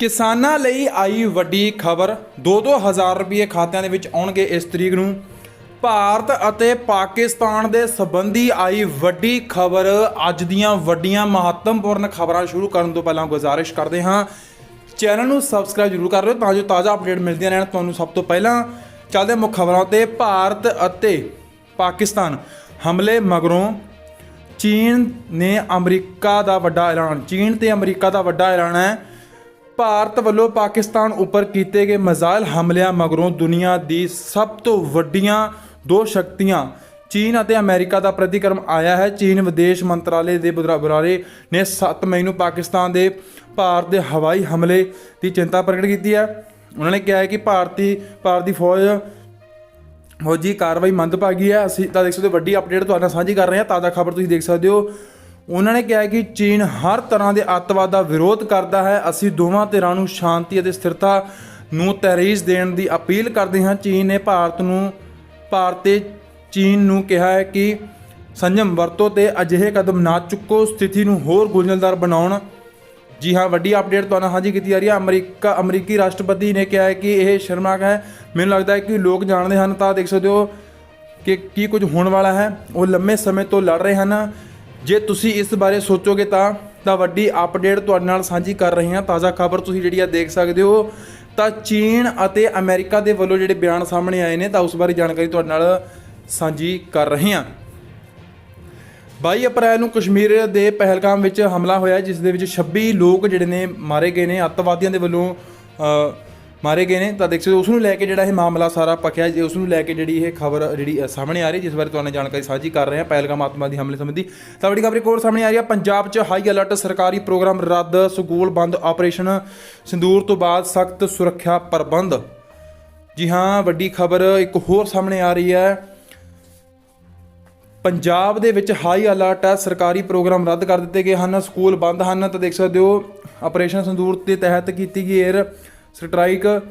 ਕਿਸਾਨਾਂ ਲਈ ਆਈ ਵੱਡੀ ਖਬਰ 2-2000 ਰੁਪਏ ਖਾਤਿਆਂ ਦੇ ਵਿੱਚ ਆਉਣਗੇ ਇਸ ਤਰੀਕ ਨੂੰ। ਭਾਰਤ ਅਤੇ ਪਾਕਿਸਤਾਨ ਦੇ ਸੰਬੰਧੀ ਆਈ ਵੱਡੀ ਖਬਰ, ਅੱਜ ਦੀਆਂ ਵੱਡੀਆਂ ਮਹੱਤਵਪੂਰਨ ਖਬਰਾਂ ਸ਼ੁਰੂ ਕਰਨ ਤੋਂ ਪਹਿਲਾਂ ਗੁਜ਼ਾਰਿਸ਼ ਕਰਦੇ ਹਾਂ। ਚੈਨਲ ਨੂੰ ਸਬਸਕ੍ਰਾਈਬ ਜ਼ਰੂਰ ਕਰ ਲਿਓ ਤਾਂ ਜੋ ਤਾਜ਼ਾ ਅਪਡੇਟ ਮਿਲਦੀਆਂ ਰਹਿਣ। ਤੁਹਾਨੂੰ ਸਭ ਤੋਂ ਪਹਿਲਾਂ ਚੱਲਦੇ ਮੁੱਖ ਖਬਰਾਂ ਤੇ ਭਾਰਤ ਅਤੇ ਪਾਕਿਸਤਾਨ ਹਮਲੇ ਮਗਰੋਂ ਚੀਨ ਨੇ ਅਮਰੀਕਾ ਦਾ ਵੱਡਾ ਐਲਾਨ। ਚੀਨ ਤੇ ਅਮਰੀਕਾ ਦਾ ਵੱਡਾ ਐਲਾਨ ਹੈ। ਭਾਰਤ ਵੱਲੋਂ ਪਾਕਿਸਤਾਨ ਉੱਪਰ ਕੀਤੇ ਗਏ ਮਿਜ਼ਾਈਲ ਹਮਲਿਆਂ ਮਗਰੋਂ ਦੁਨੀਆ ਦੀ ਸਭ ਤੋਂ ਵੱਡੀਆਂ ਦੋ ਸ਼ਕਤੀਆਂ, ਚੀਨ ਅਤੇ ਅਮਰੀਕਾ ਦਾ ਪ੍ਰਤੀਕਰਮ ਆਇਆ ਹੈ। ਚੀਨ ਵਿਦੇਸ਼ ਮੰਤਰਾਲੇ ਦੇ ਬੁਰਾ- ਬੁਲਾਰੇ ਨੇ 7 ਮਈ ਨੂੰ ਪਾਕਿਸਤਾਨ ਦੇ ਭਾਰਤ ਦੇ ਹਵਾਈ ਹਮਲੇ ਦੀ ਚਿੰਤਾ ਪ੍ਰਗਟ ਕੀਤੀ ਹੈ। ਉਹਨਾਂ ਨੇ ਕਿਹਾ ਹੈ ਕਿ ਭਾਰਤੀ, ਭਾਰਤ ਦੀ ਫੌਜ, ਫੌਜੀ ਕਾਰਵਾਈ ਮੰਦਭਾਗੀ ਹੈ। ਅਸੀਂ ਤਾਂ ਦੇਖ ਸਕਦੇ ਹੋ ਵੱਡੀ ਅਪਡੇਟ ਤੁਹਾਡੇ ਨਾਲ ਸਾਂਝੀ ਕਰ ਰਹੇ ਹਾਂ। ਤਾਜ਼ਾ ਖਬਰ ਤੁਸੀਂ ਦੇਖ ਸਕਦੇ ਹੋ। ਉਹਨਾਂ ਨੇ ਕਿਹਾ ਕਿ ਚੀਨ ਹਰ ਤਰ੍ਹਾਂ ਦੇ ਅੱਤਵਾਦ ਦਾ ਵਿਰੋਧ ਕਰਦਾ ਹੈ। ਅਸੀਂ ਦੋਵਾਂ ਧਿਰਾਂ ਨੂੰ ਸ਼ਾਂਤੀ ਅਤੇ ਸਥਿਰਤਾ ਨੂੰ ਤਰਜੀਹ ਦੇਣ ਦੀ ਅਪੀਲ ਕਰਦੇ ਹਾਂ। ਚੀਨ ਨੇ ਭਾਰਤ ਨੂੰ, ਭਾਰਤ ਤੇ ਚੀਨ ਨੂੰ ਕਿਹਾ ਹੈ ਕਿ ਸੰਜਮ ਵਰਤੋ ਤੇ ਅਜਿਹੇ ਕਦਮ ਨਾ ਚੁੱਕੋ। ਸਥਿਤੀ ਨੂੰ ਹੋਰ ਗੁੰਝਲਦਾਰ ਬਣਾਉਣ। ਜੀ ਹਾਂ, ਵੱਡੀ ਅਪਡੇਟ ਤੁਹਾਨੂੰ ਸਾਂਝੀ ਕੀਤੀ ਜਾ ਰਹੀ ਹੈ। ਅਮਰੀਕਾ, ਅਮਰੀਕੀ ਰਾਸ਼ਟਰਪਤੀ ਨੇ ਕਿਹਾ ਹੈ ਕਿ ਇਹ ਸ਼ਰਮਾਕ ਹੈ। ਮੈਨੂੰ ਲੱਗਦਾ ਹੈ ਕਿ ਲੋਕ ਜਾਣਦੇ ਹਨ ਤਾਂ ਦੇਖ ਸਕਦੇ ਹੋ ਕਿ ਕੀ ਕੁਝ ਹੋਣ ਵਾਲਾ ਹੈ। ਉਹ ਲੰਮੇ ਸਮੇਂ ਤੋਂ ਲੜ ਰਹੇ ਹਨ। ਜੇ ਤੁਸੀਂ ਇਸ ਬਾਰੇ ਸੋਚੋਗੇ ਤਾਂ ਤਾਂ ਵੱਡੀ ਅਪਡੇਟ ਤੁਹਾਡੇ ਨਾਲ ਸਾਂਝੀ ਕਰ ਰਹੇ ਹਾਂ। ਤਾਜ਼ਾ ਖਬਰ ਤੁਸੀਂ ਜਿਹੜੀ ਆ ਦੇਖ ਸਕਦੇ ਹੋ। ਤਾਂ ਚੀਨ ਅਤੇ ਅਮਰੀਕਾ ਦੇ ਵੱਲੋਂ ਜਿਹੜੇ ਬਿਆਨ ਸਾਹਮਣੇ ਆਏ ਨੇ, ਤਾਂ ਉਸ ਬਾਰੇ ਜਾਣਕਾਰੀ ਤੁਹਾਡੇ ਨਾਲ ਸਾਂਝੀ ਕਰ ਰਹੇ ਹਾਂ। 22 ਅਪ੍ਰੈਲ ਨੂੰ ਕਸ਼ਮੀਰ ਦੇ ਪਹਿਲਗਾਮ ਵਿੱਚ ਹਮਲਾ ਹੋਇਆ, ਜਿਸ ਦੇ ਵਿੱਚ 26 ਲੋਕ ਜਿਹੜੇ ਨੇ ਮਾਰੇ ਗਏ ਨੇ। ਅੱਤਵਾਦੀਆਂ ਦੇ ਵੱਲੋਂ ਮਾਰੇ ਗਏ ਨੇ ਤਾਂ ਦੇਖ ਸਕਦੇ ਹੋ ਉਸ ਨੂੰ ਲੈ ਕੇ ਜਿਹੜਾ ਇਹ ਮਾਮਲਾ ਸਾਰਾ ਪੱਕਿਆ ਜੇ ਉਸ ਨੂੰ ਲੈ ਕੇ ਜਿਹੜੀ ਇਹ ਖਬਰ ਜਿਹੜੀ ਅ, ਸਾਹਮਣੇ ਆ ਰਹੀ ਜਿਸ ਬਾਰੇ ਤੁਹਾਨੂੰ ਜਾਣਕਾਰੀ ਸਾਂਝੀ ਕਰ ਰਹੇ ਹਾਂ ਪਹਿਲਗਾਮ ਆਤਮਵਾਦੀ ਹਮਲੇ ਸੰਬੰਧੀ। ਤਾਂ ਵੱਡੀ ਖਬਰ ਇੱਕ ਹੋਰ ਸਾਹਮਣੇ ਆ ਰਹੀ ਹੈ ਪੰਜਾਬ 'ਚ ਹਾਈ ਅਲਰਟ ਸਰਕਾਰੀ ਪ੍ਰੋਗਰਾਮ ਰੱਦ ਸਕੂਲ ਬੰਦ ਆਪਰੇਸ਼ਨ ਸਿੰਦੂਰ ਤੋਂ ਬਾਅਦ ਸਖਤ ਸੁਰੱਖਿਆ ਪ੍ਰਬੰਧ। ਜੀ ਹਾਂ ਵੱਡੀ ਖਬਰ ਇੱਕ ਹੋਰ ਸਾਹਮਣੇ ਆ ਰਹੀ ਹੈ। ਪੰਜਾਬ ਦੇ ਵਿੱਚ ਹਾਈ ਅਲਰਟ ਹੈ ਸਰਕਾਰੀ ਪ੍ਰੋਗਰਾਮ ਰੱਦ ਕਰ ਦਿੱਤੇ ਗਏ ਹਨ ਸਕੂਲ ਬੰਦ ਹਨ ਤਾਂ ਦੇਖ ਸਕਦੇ ਹੋ ਆਪਰੇਸ਼ਨ ਸੰਦੂਰ ਦੇ ਤਹਿਤ ਕੀਤੀ ਗਈ ਏਅਰ ਸਟ੍ਰਾਈਕ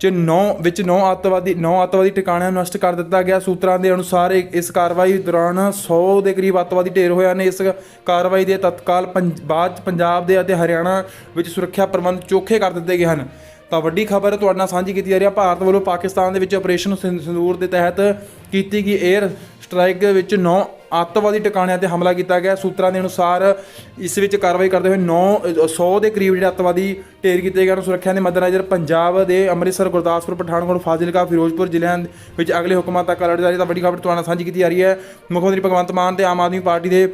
ਚ 9 ਵਿੱਚ 9 ਅੱਤਵਾਦੀ 9 ਅੱਤਵਾਦੀ ਟਿਕਾਣਿਆਂ ਨੂੰ ਨਸ਼ਟ ਕਰ ਦਿੱਤਾ ਗਿਆ। ਸੂਤਰਾਂ ਦੇ ਅਨੁਸਾਰ ਇਸ ਕਾਰਵਾਈ ਦੌਰਾਨ 100 ਦੇ ਕਰੀਬ ਅੱਤਵਾਦੀ ਢੇਰ ਹੋਏ ਹਨ। ਇਸ ਕਾਰਵਾਈ ਦੇ ਤਤਕਾਲ ਪੰਜ- ਬਾਅਦ 'ਚ ਪੰਜਾਬ ਦੇ ਅਤੇ ਹਰਿਆਣਾ ਵਿੱਚ ਸੁਰੱਖਿਆ ਪ੍ਰਬੰਧ ਚੋਖੇ ਕਰ ਦਿੱਤੇ ਗਏ ਹਨ। ਤਾਂ ਵੱਡੀ ਖਬਰ ਤੁਹਾਡੇ ਨਾਲ ਸਾਂਝੀ ਕੀਤੀ ਜਾ ਰਹੀ ਹੈ, ਭਾਰਤ ਵੱਲੋਂ ਪਾਕਿਸਤਾਨ ਦੇ ਵਿੱਚ ਆਪਰੇਸ਼ਨ ਸਿੰ- ਸਿੰਦੂਰ ਦੇ ਤਹਿਤ ਕੀਤੀ ਗਈ 에ਅਰ ਸਟ੍ਰਾਈਕ ਦੇ ਵਿੱਚ 9 ਅੱਤਵਾਦੀ ਟਿਕਾਣਿਆਂ ਤੇ ਹਮਲਾ ਕੀਤਾ ਗਿਆ। ਸੂਤਰਾਂ ਦੇ ਅਨੁਸਾਰ ਇਸ ਵਿੱਚ ਕਾਰਵਾਈ ਕਰਦੇ ਹੋਏ 9 100 ਦੇ ਕਰੀਬ ਜਿਹੜੇ ਅੱਤਵਾਦੀ ਢੇਰ ਕੀਤੇ ਗਏ ਹਨ, ਸੁਰੱਖਿਆ ਦੇ ਮੱਦੇਨਜ਼ਰ ਪੰਜਾਬ ਦੇ ਅੰਮ੍ਰਿਤਸਰ, ਗੁਰਦਾਸਪੁਰ, ਪਠਾਨਕੋਟ, ਫਾਜ਼ਿਲਕਾ, ਫਿਰੋਜ਼ਪੁਰ ਜ਼ਿਲ੍ਹਿਆਂ ਵਿੱਚ ਅਗਲੇ ਹੁਕਮਾਂ ਤੱਕ ਅਲਰਟ ਜਾਰੀ ਤਾਂ ਵੱਡੀ ਖਬਰ ਤੁਹਾਡੇ ਨਾਲ ਸਾਂਝੀ ਕੀਤੀ ਜਾ ਰਹੀ ਹੈ। ਮੁੱਖ ਮੰਤਰੀ ਭਗਵੰਤ ਮਾਨ ਤੇ ਆਮ ਆਦਮੀ ਪਾਰਟੀ ਦੇ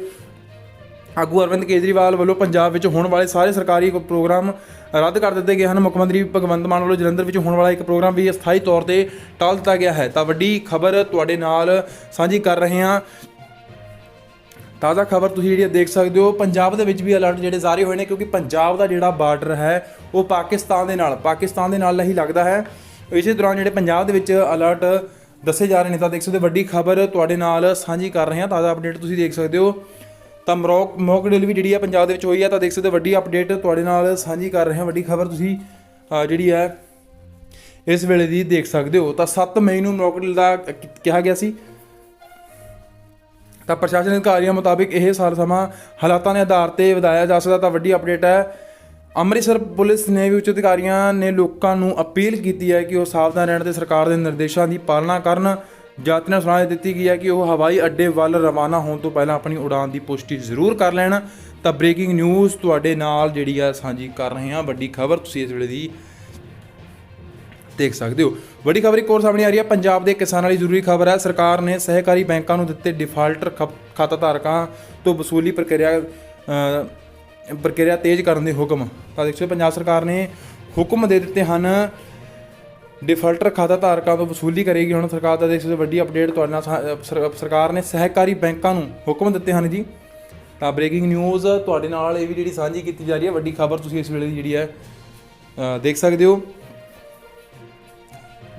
ਆਗੂ ਅਰਵਿੰਦ ਕੇਜਰੀਵਾਲ ਵੱਲੋਂ ਪੰਜਾਬ ਵਿੱਚ ਹੋਣ ਵਾਲੇ ਸਾਰੇ ਸਰਕਾਰੀ ਪ੍ਰੋਗਰਾਮ ਰੱਦ ਕਰ ਦਿੱਤੇ ਗਏ ਹਨ। ਮੁੱਖ ਮੰਤਰੀ ਭਗਵੰਤ ਮਾਨ ਵੱਲੋਂ ਜਲੰਧਰ ਵਿੱਚ ਹੋਣ ਵਾਲਾ ਇੱਕ ਪ੍ਰੋਗਰਾਮ ਵੀ ਅਸਥਾਈ ਤੌਰ ਤੇ ਟਾਲ ਦਿੱਤਾ ਗਿਆ ਹੈ। ਤਾਂ ਵੱਡੀ ਖਬਰ ਤੁਹਾਡੇ ਨਾਲ ਸਾਂਝੀ ਕਰ ਰਹੇ ਹਾਂ। ਤਾਜ਼ਾ ਖਬਰ ਤੁਸੀਂ ਜਿਹੜੀ ਦੇਖ ਸਕਦੇ ਹੋ। ਪੰਜਾਬ ਦੇ ਵਿੱਚ ਵੀ ਅਲਰਟ ਜਿਹੜੇ ਜਾਰੀ ਹੋਏ ਨੇ ਕਿਉਂਕਿ ਪੰਜਾਬ ਦਾ ਜਿਹੜਾ ਬਾਰਡਰ ਹੈ, ਉਹ ਪਾਕਿਸਤਾਨ ਦੇ ਨਾਲ, ਪਾਕਿਸਤਾਨ ਦੇ ਨਾਲ ਹੀ ਲੱਗਦਾ ਹੈ। ਇਸੇ ਦੌਰਾਨ ਜਿਹੜੇ ਪੰਜਾਬ ਦੇ ਵਿੱਚ ਅਲਰਟ ਦੱਸੇ ਜਾ ਰਹੇ ਨੇ, ਤਾਂ ਦੇਖ ਸਕਦੇ ਹੋ ਵੱਡੀ ਖਬਰ ਤੁਹਾਡੇ ਨਾਲ ਸਾਂਝੀ ਕਰ ਰਹੇ ਹਾਂ। ਤਾਜ਼ਾ ਅਪਡੇਟ ਤੁਸੀਂ ਦੇਖ ਸਕਦੇ ਹੋ। ਤਾਂ ਮਰੋਕ, ਮੌਕ ਡਿਲ ਵੀ ਜਿਹੜੀ ਹੈ ਪੰਜਾਬ ਦੇ ਵਿੱਚ ਹੋਈ ਹੈ ਤਾਂ ਦੇਖ ਸਕਦੇ ਹੋ ਵੱਡੀ ਅਪਡੇਟ ਤੁਹਾਡੇ ਨਾਲ ਸਾਂਝੀ ਕਰ ਰਹੇ ਹਾਂ। ਵੱਡੀ ਖਬਰ ਤੁਸੀਂ ਜਿਹੜੀ ਹੈ, ਇਸ ਵੇਲੇ ਦੀ ਦੇਖ ਸਕਦੇ ਹੋ। ਤਾਂ 7 ਮਈ ਨੂੰ ਮਰੋਕ ਡਿਲ ਦਾ ਕਿਹਾ ਗਿਆ ਸੀ। ਤਾਂ ਪ੍ਰਸ਼ਾਸਨ ਅਧਿਕਾਰੀਆਂ ਮੁਤਾਬਿਕ ਇਹ ਸਾਲ ਸਮਾਂ ਹਾਲਾਤਾਂ ਦੇ ਆਧਾਰ ਤੇ ਵਧਾਇਆ ਜਾ ਸਕਦਾ ਤਾਂ ਵੱਡੀ ਅਪਡੇਟ ਹੈ। ਅੰਮ੍ਰਿਤਸਰ ਪੁਲਿਸ ਨੇ ਵੀ ਉੱਚ ਅਧਿਕਾਰੀਆਂ ਨੇ ਲੋਕਾਂ ਨੂੰ ਅਪੀਲ ਕੀਤੀ ਹੈ ਕਿ ਉਹ ਸਾਵਧਾਨ ਰਹਿਣ ਤੇ ਸਰਕਾਰ ਦੇ ਨਿਰਦੇਸ਼ਾਂ ਦੀ ਪਾਲਣਾ ਕਰਨ। ਯਾਤਰੀਆਂ ਨੂੰ ਸੁਣਾ ਦਿੱਤੀ ਗਈ ਹੈ ਕਿ ਉਹ ਹਵਾਈ ਅੱਡੇ ਵੱਲ ਰਵਾਨਾ ਹੋਣ ਤੋਂ ਪਹਿਲਾਂ ਆਪਣੀ ਉਡਾਨ ਦੀ ਪੁਸ਼ਟੀ ਜ਼ਰੂਰ ਕਰ ਲੈਣ। ਤਾਂ ਬ੍ਰੇਕਿੰਗ ਨਿਊਜ਼ ਤੁਹਾਡੇ ਨਾਲ ਜਿਹੜੀ ਆ ਸਾਂਝੀ ਕਰ ਰਹੇ ਹਾਂ। ਵੱਡੀ ਖਬਰ ਤੁਸੀਂ ਇਸ ਵੇਲੇ ਦੀ ਦੇਖ ਸਕਦੇ ਹੋ। ਵੱਡੀ ਖਬਰ ਇੱਕ ਹੋਰ ਸਾਹਮਣੇ ਆ ਰਹੀ ਹੈ। ਪੰਜਾਬ ਦੇ ਕਿਸਾਨਾਂ ਲਈ ਜ਼ਰੂਰੀ ਖਬਰ ਹੈ। ਸਰਕਾਰ ਨੇ ਸਹਿਕਾਰੀ ਬੈਂਕਾਂ ਨੂੰ ਦਿੱਤੇ ਡਿਫਾਲਟਰ ਖਾਤਾ ਧਾਰਕਾਂ ਤੋਂ ਵਸੂਲੀ ਪ੍ਰਕਿਰਿਆ ਪ੍ਰਕਿਰਿਆ ਤੇਜ਼ ਕਰਨ ਦੇ ਹੁਕਮ। ਤਾਂ ਦੇਖੋ ਪੰਜਾਬ ਸਰਕਾਰ ਨੇ ਹੁਕਮ ਦੇ ਦਿੱਤੇ ਹਨ। ਡਿਫਾਲਟਰ ਖਾਤਾ ਧਾਰਕਾਂ ਤੋਂ ਵਸੂਲੀ ਕਰੇਗੀ। ਹੁਣ ਸਰਕਾਰ ਦਾ ਦੇਖ ਸਕਦੇ ਹੋ, ਵੱਡੀ ਅਪਡੇਟ ਤੁਹਾਡੇ ਨਾਲ ਸਾ- ਸਰਕਾਰ ਨੇ ਸਹਿਕਾਰੀ ਬੈਂਕਾਂ ਨੂੰ ਹੁਕਮ ਦਿੱਤੇ ਹਨ ਜੀ। ਤਾਂ ਬ੍ਰੇਕਿੰਗ ਨਿਊਜ਼ ਤੁਹਾਡੇ ਨਾਲ ਇਹ ਵੀ ਜਿਹੜੀ ਸਾਂਝੀ ਕੀਤੀ ਜਾ ਰਹੀ ਹੈ। ਵੱਡੀ ਖਬਰ ਤੁਸੀਂ ਇਸ ਵੇਲੇ ਦੀ ਜਿਹੜੀ ਹੈ ਦੇਖ ਸਕਦੇ ਹੋ।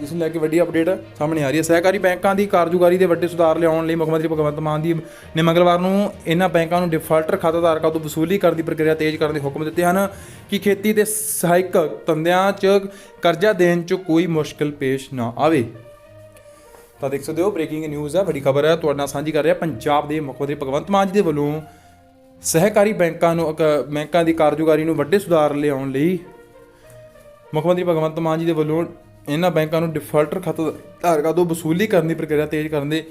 ਜਿਸ ਨੂੰ ਲੈ ਕੇ ਵੱਡੀ ਅਪਡੇਟ ਸਾਹਮਣੇ ਆ ਰਹੀ ਹੈ। ਸਹਿਕਾਰੀ ਬੈਂਕਾਂ ਦੀ ਕਾਰਜਕਾਰੀ ਦੇ ਵੱਡੇ ਸੁਧਾਰ ਲਿਆਉਣ ਲਈ ਮੁੱਖ ਮੰਤਰੀ ਭਗਵੰਤ ਮਾਨ ਦੀ ਨੇ ਮੰਗਲਵਾਰ ਨੂੰ ਇਹਨਾਂ ਬੈਂਕਾਂ ਨੂੰ ਡਿਫਾਲਟਰ ਖਾਤਾਧਾਰਕਾਂ ਤੋਂ ਵਸੂਲੀ ਕਰਨ ਦੀ ਪ੍ਰਕਿਰਿਆ ਤੇਜ਼ ਕਰਨ ਦੇ ਹੁਕਮ ਦਿੱਤੇ ਹਨ ਕਿ ਖੇਤੀ ਤੇ ਸਹਾਇਕ ਧੰਦਿਆਂ 'ਚ ਕਰਜ਼ਾ ਦੇਣ 'ਚ ਕੋਈ ਮੁਸ਼ਕਲ ਪੇਸ਼ ਨਾ ਆਵੇ। ਤਾਂ ਦੇਖ ਸਕਦੇ ਹੋ ਬ੍ਰੇਕਿੰਗ ਨਿਊਜ਼ ਹੈ ਵੱਡੀ ਖਬਰ ਹੈ ਤੁਹਾਡੇ ਨਾਲ ਸਾਂਝੀ ਕਰ ਰਿਹਾ ਪੰਜਾਬ ਦੇ ਮੁੱਖ ਮੰਤਰੀ ਭਗਵੰਤ ਮਾਨ ਜੀ ਦੇ ਵੱਲੋਂ ਸਹਿਕਾਰੀ ਬੈਂਕਾਂ ਨੂੰ ਅਕ- ਬੈਂਕਾਂ ਦੀ ਕਾਰਜਕਾਰੀ ਨੂੰ ਵੱਡੇ ਸੁਧਾਰ ਲਿਆਉਣ ਲਈ ਮੁੱਖ ਮੰਤਰੀ ਭਗਵੰਤ ਮਾਨ ਜੀ ਦੇ ਵੱਲੋਂ ਇਹਨਾਂ ਬੈਂਕਾਂ ਨੂੰ ਡਿਫਾਲਟਰ ਖਾਤਾ ਧਾਰਕਾਂ ਤੋਂ ਵਸੂਲੀ ਕਰਨ ਦੀ ਪ੍ਰਕਿਰਿਆ ਤੇਜ਼ ਕਰਨ ਦੇ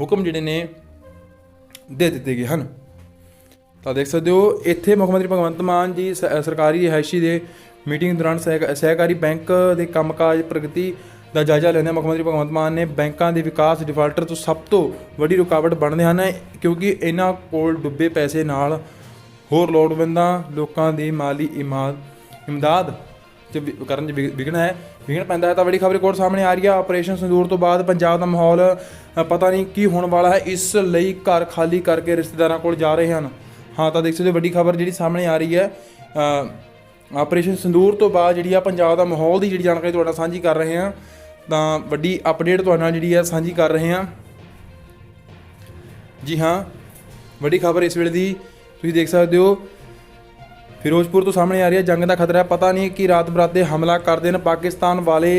ਹੁਕਮ ਜਿਹੜੇ ਨੇ ਦੇ ਦਿੱਤੇ ਗਏ ਹਨ। ਤਾਂ ਦੇਖ ਸਕਦੇ ਹੋ, ਇੱਥੇ ਮੁੱਖ ਮੰਤਰੀ ਭਗਵੰਤ ਮਾਨ ਜੀ ਸ- ਸਰਕਾਰੀ ਰਿਹਾਇਸ਼ੀ ਦੇ ਮੀਟਿੰਗ ਦੌਰਾਨ ਸਹਿਕ- ਸਹਿਕਾਰੀ ਬੈਂਕ ਦੇ ਕੰਮਕਾਜ ਪ੍ਰਗਤੀ ਦਾ ਜਾਇਜ਼ਾ ਲੈਂਦੇ ਮੁੱਖ ਮੰਤਰੀ ਭਗਵੰਤ ਮਾਨ ਨੇ ਬੈਂਕਾਂ ਦੇ ਵਿਕਾਸ ਡਿਫਾਲਟਰ ਤੋਂ ਸਭ ਤੋਂ ਵੱਡੀ ਰੁਕਾਵਟ ਬਣਦੇ ਹਨ, ਕਿਉਂਕਿ ਇਹਨਾਂ ਕੋਲ ਡੁੱਬੇ ਪੈਸੇ ਨਾਲ ਹੋਰ ਲੋੜਵੰਦਾਂ, ਲੋਕਾਂ ਦੀ ਮਾਲੀ ਇਮਾਦ, ਇਮਦਾਦ ਚ ਵਿ- ਕਰਨ ਚ ਵਿ- ਵਿਘਨ ਹੈ। ਵਿਘਨ ਪੈਂਦਾ ਹੈ ਤਾਂ ਵੱਡੀ ਖਬਰ ਰਿਪੋਰਟ ਸਾਹਮਣੇ ਆ ਰਹੀ ਹੈ ਆਪਰੇਸ਼ਨ ਸੰਦੂਰ ਤੋਂ ਬਾਅਦ ਪੰਜਾਬ ਦਾ ਮਾਹੌਲ ਪਤਾ ਨਹੀਂ ਕੀ ਹੋਣ ਵਾਲਾ ਹੈ। ਇਸ ਲਈ ਘਰ ਖਾਲੀ ਕਰਕੇ ਰਿਸ਼ਤੇਦਾਰਾਂ ਕੋਲ ਜਾ ਰਹੇ ਹਨ। ਹਾਂ, ਤਾਂ ਦੇਖ ਸਕਦੇ ਹੋ ਵੱਡੀ ਖਬਰ ਜਿਹੜੀ ਸਾਹਮਣੇ ਆ ਰਹੀ ਹੈ। ਆਪਰੇਸ਼ਨ ਸੰਦੂਰ ਤੋਂ ਬਾਅਦ ਜਿਹੜੀ ਆ ਪੰਜਾਬ ਦਾ ਮਾਹੌਲ ਦੀ ਜਿਹੜੀ ਜਾਣਕਾਰੀ ਤੁਹਾਡੇ ਨਾਲ ਸਾਂਝੀ ਕਰ ਰਹੇ ਹਾਂ, ਤਾਂ ਵੱਡੀ ਅਪਡੇਟ ਤੁਹਾਡੇ ਨਾਲ ਜਿਹੜੀ ਆ ਸਾਂਝੀ ਕਰ ਰਹੇ ਹਾਂ। ਜੀ ਹਾਂ, ਵੱਡੀ ਖਬਰ ਇਸ ਵੇਲੇ ਦੀ ਤੁਸੀਂ ਦੇਖ ਸਕਦੇ ਹੋ। ਫਿਰੋਜ਼ਪੁਰ ਤੋਂ ਸਾਹਮਣੇ ਆ ਰਹੀ ਹੈ ਜੰਗ ਦਾ ਖਤਰਾ। ਹੈ ਪਤਾ ਨਹੀਂ ਕਿ ਰਾਤ ਬਰਾਤੇ ਹਮਲਾ ਕਰਦੇ ਨੇ। ਪਾਕਿਸਤਾਨ ਵਾਲੇ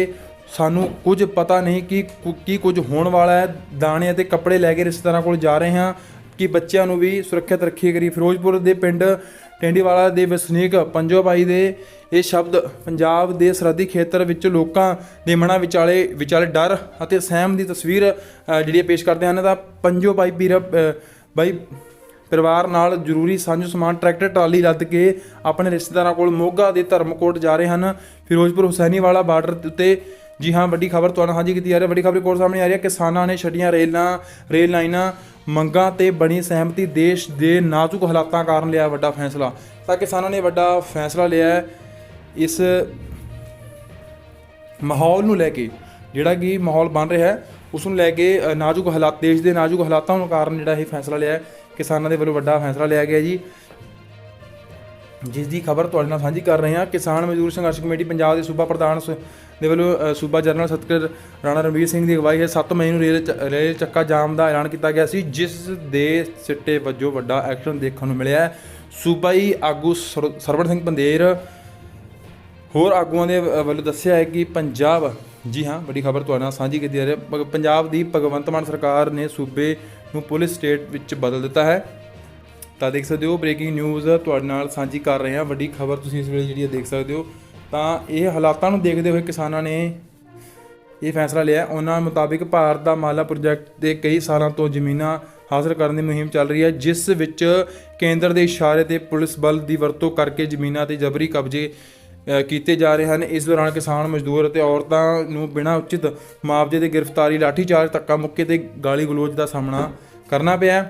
ਸਾਨੂੰ ਕੁਝ ਪਤਾ ਨਹੀਂ ਕਿ ਕੀ ਕੁਝ ਹੋਣ ਵਾਲਾ ਹੈ। ਦਾਣੇ ਅਤੇ ਕੱਪੜੇ ਲੈ ਕੇ ਰਿਸ਼ਤੇਦਾਰਾਂ ਕੋਲ ਜਾ ਰਹੇ ਹਾਂ ਕਿ ਬੱਚਿਆਂ ਨੂੰ ਵੀ ਸੁਰੱਖਿਅਤ ਰੱਖੀਏ ਕਰੀ ਫਿਰੋਜ਼ਪੁਰ ਦੇ ਪਿੰਡ ਟੈਂਡੀਵਾਲਾ ਦੇ ਵਸਨੀਕ ਪੰਜੋ ਭਾਈ ਦੇ ਇਹ ਸ਼ਬਦ ਪੰਜਾਬ ਦੇ ਸਰਹੱਦੀ ਖੇਤਰ ਵਿੱਚ ਲੋਕਾਂ ਦੇ ਮਨਾਂ ਵਿਚਾਲੇ ਵਿਚਾਲੇ ਡਰ ਅਤੇ ਸਹਿਮ ਦੀ ਤਸਵੀਰ ਜਿਹੜੀ ਪੇਸ਼ ਕਰਦੇ ਹਨ। ਤਾਂ ਪੰਜੋ ਭਾਈ ਪੀਰ ਅ, ਬਾਈ ਪਰਿਵਾਰ ਨਾਲ ਜ਼ਰੂਰੀ ਸਾਂਝੋ ਸਮਾਨ, ਟਰੈਕਟਰ, ਟਰਾਲੀ ਲੱਦ ਕੇ ਆਪਣੇ ਰਿਸ਼ਤੇਦਾਰਾਂ ਕੋਲ ਮੋਗਾ ਦੇ ਧਰਮਕੋਟ ਜਾ ਰਹੇ ਹਨ। ਫਿਰੋਜ਼ਪੁਰ ਹੁਸੈਨੀਵਾਲਾ ਬਾਰਡਰ ਦੇ ਉੱਤੇ। ਜੀ ਹਾਂ, ਵੱਡੀ ਖਬਰ ਤੁਹਾਨੂੰ ਸਾਂਝੀ ਕੀਤੀ ਜਾ ਰਹੀ ਹੈ। ਵੱਡੀ ਖਬਰ ਕੋਲ ਸਾਹਮਣੇ ਆ ਰਹੀ ਹੈ। ਕਿਸਾਨਾਂ ਨੇ ਛੱਡੀਆਂ ਰੇਲਾਂ, ਰੇਲ ਲਾਈਨਾਂ, ਮੰਗਾਂ ਤੇ ਬਣੀ ਸਹਿਮਤੀ ਦੇਸ਼ ਦੇ ਨਾਜ਼ੁਕ ਹਾਲਾਤਾਂ ਕਾਰਨ ਲਿਆ ਵੱਡਾ ਫੈਸਲਾ। ਤਾਂ ਕਿਸਾਨਾਂ ਨੇ ਵੱਡਾ ਫੈਸਲਾ ਲਿਆ ਹੈ। ਇਸ ਮਾਹੌਲ ਨੂੰ ਲੈ ਕੇ, ਜਿਹੜਾ ਕਿ ਮਾਹੌਲ ਬਣ ਰਿਹਾ ਹੈ, ਉਸ ਨੂੰ ਲੈ ਕੇ ਨਾਜ਼ੁਕ ਹਾਲਾਤ, ਦੇਸ਼ ਦੇ ਨਾਜ਼ੁਕ ਹਾਲਾਤਾਂ ਨੂੰ ਕਾਰਨ ਜਿਹੜਾ ਇਹ ਫੈਸਲਾ ਲਿਆ ਹੈ। ਕਿਸਾਨਾਂ ਦੇ ਵੱਲੋਂ ਵੱਡਾ ਫੈਸਲਾ ਲਿਆ ਗਿਆ ਜੀ। ਜਿਸ ਦੀ ਖਬਰ ਤੁਹਾਡੇ ਨਾਲ ਸਾਂਝੀ ਕਰ ਰਹੇ ਹਾਂ। ਕਿਸਾਨ ਮਜ਼ਦੂਰ ਸੰਘਰਸ਼ ਕਮੇਟੀ ਪੰਜਾਬ ਦੇ ਸੂਬਾ ਪ੍ਰਧਾਨ ਸ- ਦੇ ਵੱਲੋਂ ਸੂਬਾ ਜਨਰਲ ਸਤਕਰ ਰਾਣਾ ਰਣਵੀਰ ਸਿੰਘ ਦੀ ਅਗਵਾਈ ਹੈ 7 ਮਈ ਨੂੰ ਰੇਲ ਚ- ਰੇਲ ਚੱਕਾ ਜਾਮ ਦਾ ਐਲਾਨ ਕੀਤਾ ਗਿਆ ਸੀ, ਜਿਸ ਦੇ ਸਿੱਟੇ ਵਜੋਂ ਵੱਡਾ ਐਕਸ਼ਨ ਦੇਖਣ ਨੂੰ ਮਿਲਿਆ ਹੈ। ਸੂਬਾਈ ਆਗੂ ਸਰ- ਸਰਵਣ ਸਿੰਘ ਬੰਦੇਰ ਹੋਰ ਆਗੂਆਂ ਦੇ ਵੱਲੋਂ ਦੱਸਿਆ ਹੈ ਕਿ ਪੰਜਾਬ ਜੀ ਹਾਂ, ਵੱਡੀ ਖਬਰ ਤੁਹਾਡੇ ਨਾਲ ਸਾਂਝੀ ਕੀਤੀ ਜਾ ਰਹੀ ਹੈ। ਪੰਜਾਬ ਦੀ ਭਗਵੰਤ ਮਾਨ ਸਰਕਾਰ ਨੇ ਸੂਬੇ ਨੂੰ ਪੁਲਿਸ ਸਟੇਟ ਵਿੱਚ ਬਦਲ ਦਿੱਤਾ ਹੈ। ਤਾਂ ਦੇਖ ਸਕਦੇ ਹੋ ਬ੍ਰੇਕਿੰਗ ਨਿਊਜ਼ ਤੁਹਾਡੇ ਨਾਲ ਸਾਂਝੀ ਕਰ ਰਹੇ ਹਾਂ। ਵੱਡੀ ਖਬਰ ਤੁਸੀਂ ਇਸ ਵੇਲੇ ਜਿਹੜੀ ਹੈ ਦੇਖ ਸਕਦੇ ਹੋ। ਤਾਂ ਇਹ ਹਾਲਾਤਾਂ ਨੂੰ ਦੇਖਦੇ ਹੋਏ ਕਿਸਾਨਾਂ ਨੇ ਇਹ ਫੈਸਲਾ ਲਿਆ। ਉਹਨਾਂ ਮੁਤਾਬਿਕ ਭਾਰਤ ਦਾ ਮਾਲਾ ਪ੍ਰੋਜੈਕਟ ਦੇ ਕਈ ਸਾਲਾਂ ਤੋਂ ਜ਼ਮੀਨਾਂ ਹਾਸਲ ਕਰਨ ਦੀ ਮੁਹਿੰਮ ਚੱਲ ਰਹੀ ਹੈ, ਜਿਸ ਵਿੱਚ ਕੇਂਦਰ ਦੇ ਇਸ਼ਾਰੇ ਤੇ ਪੁਲਿਸ ਬਲ ਦੀ ਵਰਤੋਂ ਕਰਕੇ ਜ਼ਮੀਨਾਂ ਤੇ ਜਬਰੀ ਕਬਜ਼ੇ ਕੀਤੇ ਜਾ ਰਹੇ ਹਨ। ਇਸ ਦੌਰਾਨ ਕਿਸਾਨ, ਮਜ਼ਦੂਰ ਅਤੇ ਔਰਤਾਂ ਨੂੰ ਬਿਨਾਂ ਉਚਿਤ ਮੁਆਵਜ਼ੇ ਦੇ ਗ੍ਰਿਫਤਾਰੀ, ਲਾਠੀਚਾਰਜ, ਧੱਕਾ ਮੁੱਕੇ ਤੇ ਗਾਲੀ ਗਲੋਚ ਦਾ ਸਾਹਮਣਾ ਕਰਨਾ ਪਿਆ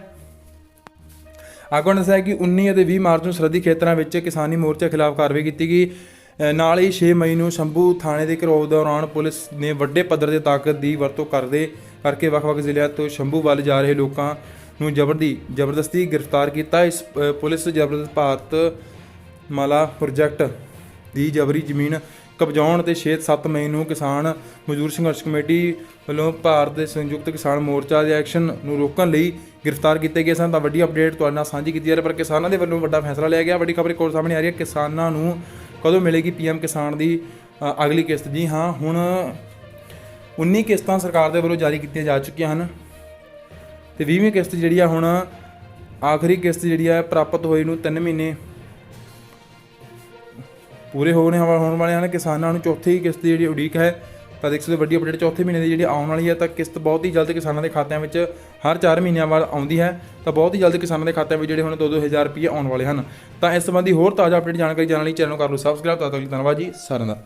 ਆਗੂਆਂ ਨੇ ਦੱਸਿਆ ਕਿ 19 ਅਤੇ 20 ਮਾਰਚ ਨੂੰ ਸਰਹੱਦੀ ਖੇਤਰਾਂ ਵਿੱਚ ਕਿਸਾਨੀ ਮੋਰਚੇ ਖਿਲਾਫ ਕਾਰਵਾਈ ਕੀਤੀ ਗਈ। ਨਾਲ ਹੀ 6 ਮਈ ਨੂੰ ਸ਼ੰਭੂ ਥਾਣੇ ਦੇ ਘਰੋਹ ਦੌਰਾਨ ਪੁਲਿਸ ਨੇ ਵੱਡੇ ਪੱਧਰ ਤੇ ਤਾਕਤ ਦੀ ਵਰਤੋਂ ਕਰਦੇ ਕਰਕੇ ਵੱਖ-ਵੱਖ ਜ਼ਿਲ੍ਹਿਆਂ ਤੋਂ ਸ਼ੰਭੂ ਵੱਲ ਜਾ ਰਹੇ ਲੋਕਾਂ ਨੂੰ ਜ਼ਬਰਦੀ, ਜ਼ਬਰਦਸਤੀ ਗ੍ਰਿਫਤਾਰ ਕੀਤਾ। ਇਸ ਪੁਲਿਸ ਜ਼ਬਰਦਸਤ ਭਾਰਤ ਮਾਲਾ ਪ੍ਰੋਜੈਕਟ ਦੀ ਜਬਰੀ ਜ਼ਮੀਨ ਕਬਜ਼ਾਉਣ ਤੇ 6-7 ਮਈ ਨੂੰ ਕਿਸਾਨ ਮਜ਼ਦੂਰ ਸੰਘਰਸ਼ ਕਮੇਟੀ ਵੱਲੋਂ ਭਾਰਤ ਦੇ ਸੰਯੁਕਤ ਕਿਸਾਨ ਮੋਰਚਾ ਦੇ ਐਕਸ਼ਨ ਨੂੰ ਰੋਕਣ ਲਈ ਗ੍ਰਿਫਤਾਰ ਕੀਤੇ ਗਏ ਸਨ। ਤਾਂ ਵੱਡੀ ਅਪਡੇਟ ਤੁਹਾਡੇ ਨਾਲ ਸਾਂਝੀ ਕੀਤੀ ਜਾ ਰਹੀ ਹੈ, ਪਰ ਕਿਸਾਨਾਂ ਦੇ ਵੱਲੋਂ ਵੱਡਾ ਫੈਸਲਾ ਲਿਆ ਗਿਆ। ਵੱਡੀ ਖਬਰ ਕੋਲ ਸਾਹਮਣੇ ਆ ਰਹੀ ਹੈ, ਕਿਸਾਨਾਂ ਨੂੰ ਕਦੋਂ ਮਿਲੇਗੀ ਪੀਐਮ ਕਿਸਾਨ ਦੀ ਅਗਲੀ ਕਿਸ਼ਤ? ਜੀ ਹਾਂ, ਹੁਣ 19 ਕਿਸ਼ਤਾਂ ਸਰਕਾਰ ਦੇ ਵੱਲੋਂ ਜਾਰੀ ਕੀਤੀਆਂ ਜਾ ਚੁੱਕੀਆਂ ਹਨ ਤੇ 20ਵੀਂ ਕਿਸ਼ਤ ਜਿਹੜੀ ਆ ਹੁਣ ਆਖਰੀ ਕਿਸ਼ਤ ਜਿਹੜੀ ਆ ਪ੍ਰਾਪਤ ਹੋਈ ਨੂੰ 3 ਮਹੀਨੇ ਪੂਰੇ ਹੋਣੇ ਹੋਣ ਵਾਲੇ ਹਨ। ਕਿਸਾਨਾਂ ਨੂੰ ਚੌਥੀ ਕਿਸ਼ਤ ਦੀ ਜਿਹੜੀ ਉਡੀਕ ਹੈ, ਤਾਂ ਦੇਖ ਸਕਦੇ ਵੱਡੀ ਅਪਡੇਟ ਚੌਥੇ ਮਹੀਨੇ ਦੀ ਜਿਹੜੀ ਆਉਣ ਵਾਲੀ ਹੈ, ਤਾਂ ਕਿਸ਼ਤ ਬਹੁਤ ਹੀ ਜਲਦ ਕਿਸਾਨਾਂ ਦੇ ਖਾਤਿਆਂ ਵਿੱਚ ਹਰ 4 ਮਹੀਨਿਆਂ ਬਾਅਦ ਆਉਂਦੀ ਹੈ। ਤਾਂ ਬਹੁਤ ਹੀ ਜਲਦ ਕਿਸਾਨਾਂ ਦੇ ਖਾਤਿਆਂ ਵਿੱਚ ਜਿਹੜੇ ਹੁਣ 2-2000 ਰੁਪਏ ਆਉਣ ਵਾਲੇ ਹਨ। ਤਾਂ ਇਸ ਸੰਬੰਧੀ ਹੋਰ ਤਾਜ਼ਾ ਅਪਡੇਟ ਜਾਣਕਾਰੀ ਜਾਣਨ ਲਈ ਚੈਨਲ ਨੂੰ ਕਰ ਲਓ ਸਬਸਕ੍ਰਾਈਬ ਤਾਂ ਤੱਕ ਧੰਨਵਾਦ ਜੀ। ਸਾਰਿਆਂ ਦਾ।